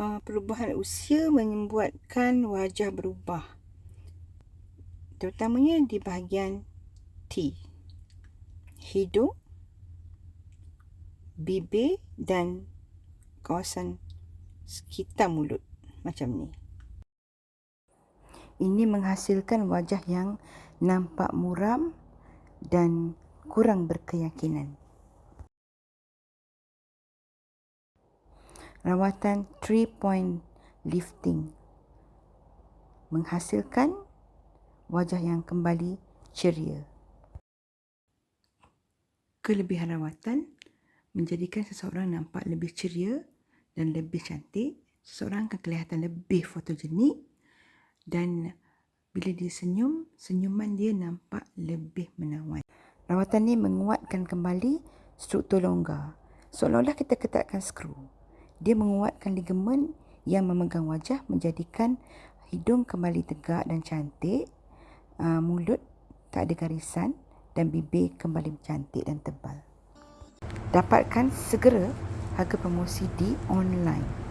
uh, perubahan usia membuatkan wajah berubah. Terutamanya di bahagian T. Hidung, bibir dan kawasan sekitar mulut macam ni. Ini menghasilkan wajah yang nampak muram dan kurang berkeyakinan. Rawatan 3 point lifting menghasilkan wajah yang kembali ceria. Kelebihan rawatan menjadikan seseorang nampak lebih ceria dan lebih cantik. Seseorang akan kelihatan lebih fotogenik dan bila dia senyum, senyuman dia nampak lebih menawan. Rawatan ini menguatkan kembali struktur longgar. Seolah-olah kita ketatkan skru dia menguatkan ligamen yang memegang wajah menjadikan hidung kembali tegak dan cantik, uh, mulut tak ada garisan dan bibir kembali cantik dan tebal. Dapatkan segera harga promosi di online.